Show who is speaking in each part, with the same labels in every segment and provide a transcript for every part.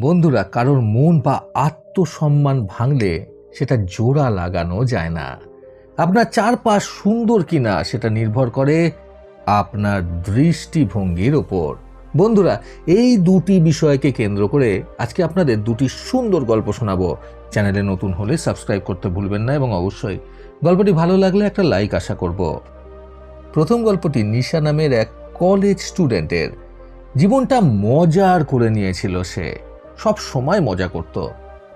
Speaker 1: বন্ধুরা, কারোর মন বা আত্মসম্মান ভাঙলে সেটা জোড়া লাগানো যায় না। আপনার চারপাশ সুন্দর কিনা সেটা নির্ভর করে আপনার দৃষ্টিভঙ্গির ওপর। বন্ধুরা, এই দুটি বিষয়কে কেন্দ্র করে আজকে আপনাদের দুটি সুন্দর গল্প শোনাবো। চ্যানেলে নতুন হলে সাবস্ক্রাইব করতে ভুলবেন না এবং অবশ্যই গল্পটি ভালো লাগলে একটা লাইক আশা করব। প্রথম গল্পটি নিশা নামের এক কলেজ স্টুডেন্টের। জীবনটা মজার করে নিয়েছিল সে। সব সময় মজা করত।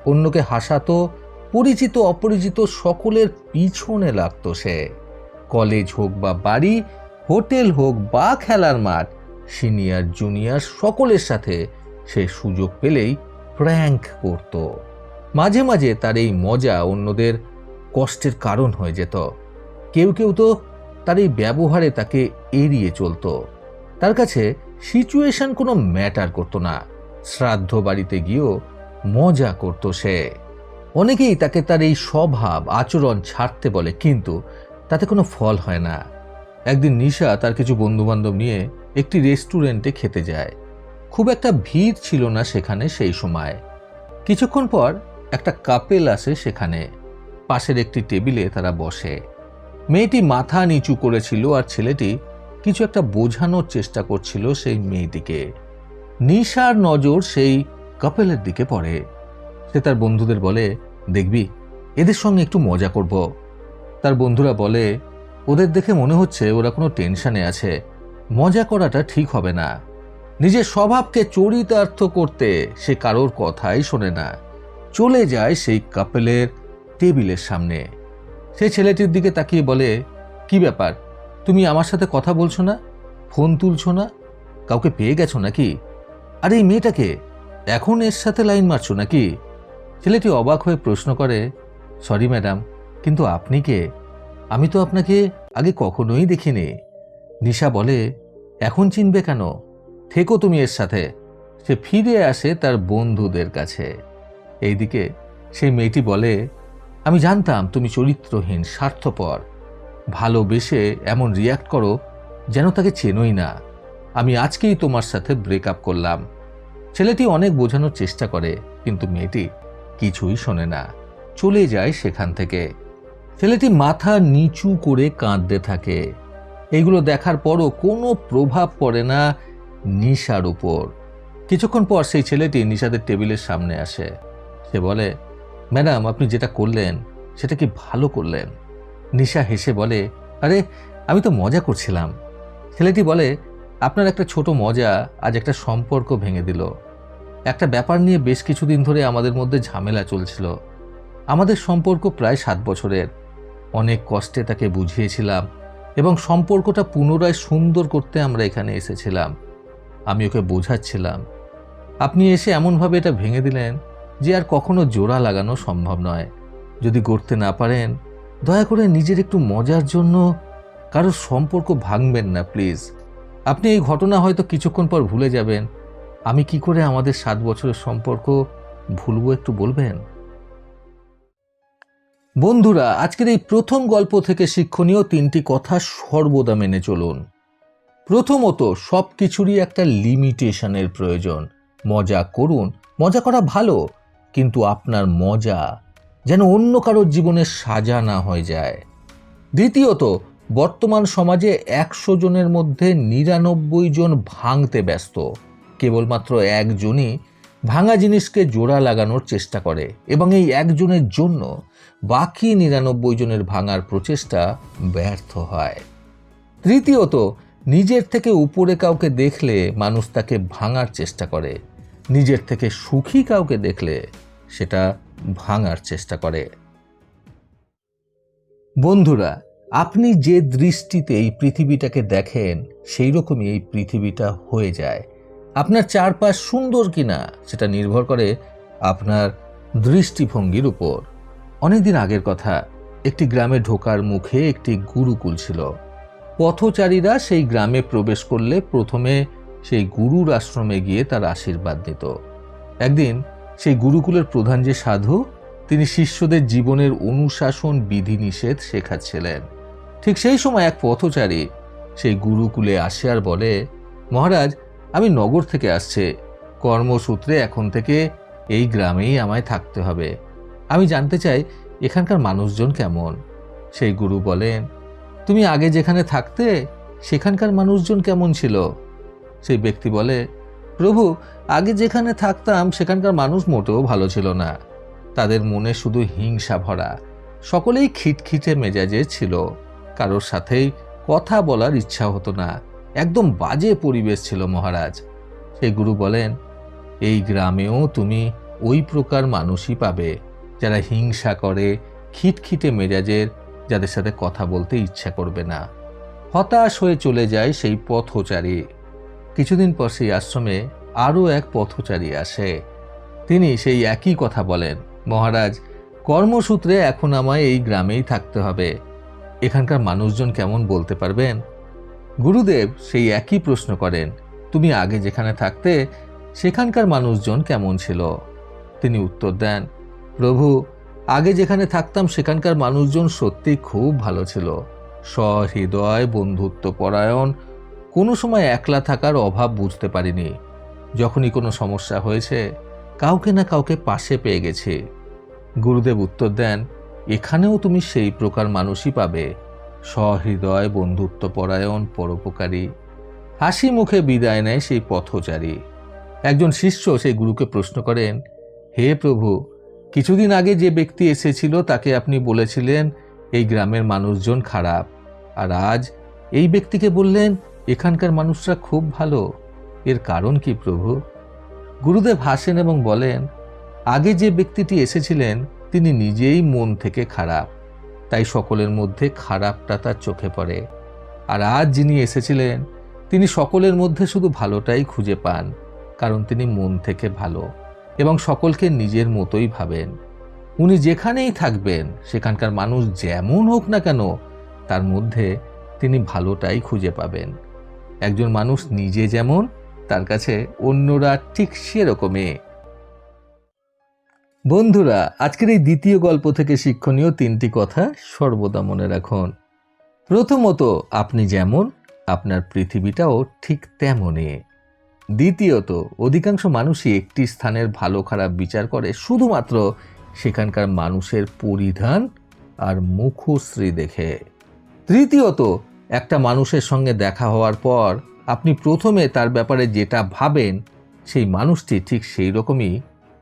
Speaker 1: অন্যকে হাসাতো, পরিচিত, অপরিচিত সকলের পিছনে লাগতো সে। কলেজ হোক বা বাড়ি, হোটেল হোক বা খেলার মাঠ, সিনিয়র, জুনিয়র সকলের সাথে সে সুযোগ পেলেই প্র্যাঙ্ক করত। মাঝে মাঝে তার এই মজা অন্যদের কষ্টের কারণ হয়ে যেত। কেউ কেউ তো তার এই ব্যবহারে তাকে এড়িয়ে চলতো। তার কাছে সিচুয়েশন কোনো ম্যাটার করতো না। শ্রাদ্ধ বাড়িতে গিয়েও মজা করত সে। অনেকেই তাকে তার এই স্বভাব, আচরণ ছাড়তে বলে, কিন্তু তাতে কোনো ফল হয় না। একদিন নিশা তার কিছু বন্ধুবান্ধব নিয়ে একটি রেস্টুরেন্টে খেতে যায়। খুব একটা ভিড় ছিল না সেখানে সেই সময়। কিছুক্ষণ পর একটা কাপেল আসে সেখানে। পাশের একটি টেবিলে তারা বসে। মেয়েটি মাথা নিচু করেছিল আর ছেলেটি কিছু একটা বোঝানোর চেষ্টা করছিল সেই মেয়েটিকে। নিশার নজর সেই কাপেলের দিকে পড়ে। সে তার বন্ধুদের বলে, দেখবি, এদের সঙ্গে একটু মজা করব। তার বন্ধুরা বলে, ওদের দেখে মনে হচ্ছে ওরা কোনো টেনশনে আছে। মজা করাটা ঠিক হবে না। নিজের স্বভাবকে চরিতার্থ করতে সে কারোর কথাই শোনে না। চলে যায় সেই কাপেলের টেবিলের সামনে। সে ছেলেটির দিকে তাকিয়ে বলে, কি ব্যাপার? তুমি আমার সাথে কথা বলছো না? ফোন তুলছো না? কাউকে পেয়ে গেছো নাকি? আর, এই মেয়েটাকে? এখন এর সাথে লাইন মারছো নাকি? ছেলেটি অবাক হয়ে প্রশ্ন করে, সরি ম্যাডাম, কিন্তু আপনি কে? আমি তো আপনাকে আগে কখনোই দেখিনি। নিশা বলে, এখন চিনবে কেন? থেকো তুমি এর সাথে। সে ফিরে আসে তার বন্ধুদের কাছে। এইদিকে সেই মেয়েটি বলে, আমি জানতাম তুমি চরিত্রহীন, স্বার্থপর। ভালোবেসে এমন রিয়াক্ট করো যেন তাকে চেনই না। আমি আজকেই তোমার সাথে ব্রেকআপ করলাম। ছেলেটি অনেক বোঝানোর চেষ্টা করে, কিন্তু মেয়েটি কিছুই শোনে না। চলে যায় সেখান থেকে। ছেলেটি মাথা নিচু করে কাঁদতে থাকে। এগুলো দেখার পরও কোনো প্রভাব পড়ে না নিশার উপর। কিছুক্ষণ পর সেই ছেলেটি নিশাদের টেবিলের সামনে আসে। সে বলে, ম্যাডাম, আপনি যেটা করলেন, সেটা কি ভালো করলেন? নিশা হেসে বলে, আরে, আমি তো মজা করছিলাম। ছেলেটি বলে আপনার একটা ছোট মজা আজ একটা সম্পর্ক ভেঙে দিল। একটা ব্যাপার নিয়ে বেশ কিছুদিন ধরে আমাদের মধ্যে ঝামেলা চলছিল। আমাদের সম্পর্ক প্রায় সাত বছরের। অনেক কষ্টে তাকে বুঝিয়েছিলাম এবং সম্পর্কটা পুনরায় সুন্দর করতে আমরা এখানে এসেছিলাম। আমি ওকে বোঝাচ্ছিলাম। আপনি এসে এমনভাবে এটা ভেঙে দিলেন যে আর কখনো জোড়া লাগানো সম্ভব নয়। যদি গড়তে না পারেন, দয়া করে নিজের একটু মজার জন্য কারোর সম্পর্ক ভাঙবেন না, প্লিজ। আপনি এই ঘটনা হয়তো কিছুক্ষণ পর ভুলে যাবেন। আমি কি করে আমাদের সাত বছরের সম্পর্ক ভুলবো একটু বলবেন? বন্ধুরা, আজকের এই প্রথম গল্প থেকে শিক্ষণীয় তিনটি কথা সর্বদা মেনে চলুন। প্রথমত সব কিছুরই একটা লিমিটেশনের প্রয়োজন। মজা করুন, মজা করা ভালো, কিন্তু আপনার মজা যেন অন্য কারোর জীবনে সাজা না হয়ে যায়। দ্বিতীয়ত বর্তমান সমাজে একশো জনের মধ্যে নিরানব্বই জন ভাঙতে ব্যস্ত। কেবলমাত্র একজনই ভাঙা জিনিসকে জোড়া লাগানোর চেষ্টা করে এবং এই একজনের জন্য বাকি নিরানব্বই জনের ভাঙার প্রচেষ্টা ব্যর্থ হয়। তৃতীয়ত, নিজের থেকে উপরে কাউকে দেখলে মানুষ তাকে ভাঙার চেষ্টা করে। নিজের থেকে সুখী কাউকে দেখলে সেটা ভাঙার চেষ্টা করে। বন্ধুরা আপনি যে দৃষ্টিতে এই পৃথিবীটাকে দেখেন, সেই রকমই এই পৃথিবীটা হয়ে যায়। আপনার চারপাশ সুন্দর কিনা, সেটা নির্ভর করে আপনার দৃষ্টিভঙ্গির উপর। অনেকদিন আগের কথা, একটি গ্রামে ঢোকার মুখে একটি গুরুকুল ছিল। পথচারীরা সেই গ্রামে প্রবেশ করলে প্রথমে সেই গুরুর আশ্রমে গিয়ে তার আশীর্বাদ দিত একদিন সেই গুরুকুলের প্রধান যে সাধু, তিনি শিষ্যদের জীবনের অনুশাসন বিধিনিষেধ শেখাচ্ছিলেন। ঠিক সেই সময় এক পথচারী, সেই গুরুকুলে আসে আর বলে, মহারাজ, আমি নগর থেকে আসছে। কর্মসূত্রে এখন থেকে এই গ্রামেই আমায় থাকতে হবে। আমি জানতে চাই, এখানকার মানুষজন কেমন? সেই গুরু বলেন, তুমি আগে যেখানে থাকতে, সেখানকার মানুষজন কেমন ছিল? সেই ব্যক্তি বলে, প্রভু, আগে যেখানে থাকতাম, সেখানকার মানুষ মোটেও ভালো ছিল না। তাদের মনে শুধু হিংসা ভরা। সকলেই খিটখিটে মেজাজে ছিল। কারোর সাথেই কথা বলার ইচ্ছা হতো না। একদম বাজে পরিবেশ ছিল মহারাজ। সেই গুরু বলেন, এই গ্রামেও তুমি ওই প্রকার মানুষই পাবে যারা হিংসা করে, খিটখিটে মেজাজের, যাদের সাথে কথা বলতে ইচ্ছা করবে না। হতাশ হয়ে চলে যায় সেই পথচারী। কিছুদিন পর সেই আশ্রমে আরও এক পথচারী আসে। তিনি সেই একই কথা বলেন, মহারাজ, কর্মসূত্রে এখন আমায় এই গ্রামেই থাকতে হবে। এখানকার মানুষজন কেমন বলতে পারবেন? গুরুদেব সেই একই প্রশ্ন করেন, তুমি আগে যেখানে থাকতে, সেখানকার মানুষজন কেমন ছিল? তিনি উত্তর দেন, প্রভু, আগে যেখানে থাকতাম, সেখানকার মানুষজন সত্যি খুব ভালো ছিল। সহৃদয় বন্ধুত্ব পরায়ণ, কোনো সময় একলা থাকার অভাব বুঝতে পারিনি। যখনই কোনো সমস্যা হয়েছে, কাউকে না কাউকে পাশে পেয়ে গেছে। গুরুদেব উত্তর দেন এখানেও তুমি সেই প্রকার মানুষই পাবে। সহৃদয় বন্ধুত্ব পরায়ণ পরোপকারী। হাসি মুখে বিদায় নেয় সেই পথচারী। একজন শিষ্য সেই গুরুকে প্রশ্ন করেন, হে প্রভু, কিছুদিন আগে যে ব্যক্তি এসেছিল তাকে আপনি বলেছিলেন, এই গ্রামের মানুষজন খারাপ। আর আজ এই ব্যক্তিকে বললেন, এখানকার মানুষরা খুব ভালো। এর কারণ কি প্রভু? গুরুদেব হাসেন এবং বলেন, আগে যে ব্যক্তিটি এসেছিলেন তিনি নিজেই মন থেকে খারাপ। তাই সকলের মধ্যে খারাপটা তার চোখে পড়ে। আর আজ যিনি এসেছিলেন, তিনি সকলের মধ্যে শুধু ভালোটাই খুঁজে পান, কারণ তিনি মন থেকে ভালো এবং সকলকে নিজের মতোই ভাবেন। উনি যেখানেই থাকবেন, সেখানকার মানুষ যেমন হোক না কেন, তার মধ্যে তিনি ভালোটাই খুঁজে পাবেন। একজন মানুষ নিজে যেমন, তার কাছে অন্যরা ঠিক সেরকমই। বন্ধুরা, আজকের এই দ্বিতীয় গল্প থেকে শিক্ষণীয় তিনটি কথা সর্বদা মনে রাখুন। প্রথমত, আপনি যেমন, আপনার পৃথিবীটাও ঠিক তেমনই। দ্বিতীয়ত, অধিকাংশ মানুষই একটি স্থানের ভালো খারাপ বিচার করে শুধুমাত্র সেখানকার মানুষের পরিধান আর মুখশ্রী দেখে। তৃতীয়ত, একটা মানুষের সঙ্গে দেখা হওয়ার পর আপনি প্রথমে তার ব্যাপারে যেটা ভাবেন, সেই মানুষটি ঠিক সেই রকমই